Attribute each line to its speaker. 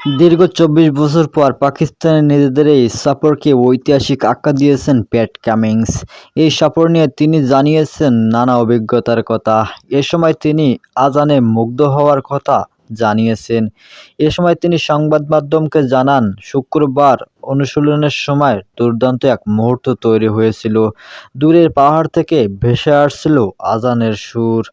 Speaker 1: দীর্ঘ চব্বিশ বছর পর পাকিস্তানের নিজেদের এই সফরকে ঐতিহাসিক আখ্যা দিয়েছেন প্যাট কামিংস। এই সফর নিয়ে তিনি জানিয়েছেন নানা অভিজ্ঞতার কথা। এ সময় তিনি আজানে মুগ্ধ হওয়ার কথা জানিয়েছেন। এ সময় তিনি সংবাদ মাধ্যমকে জানান, শুক্রবার অনুশীলনের সময় দুর্দান্ত এক মুহূর্ত তৈরি হয়েছিল। দূরের পাহাড় থেকে ভেসে আসছিল আজানের সুর।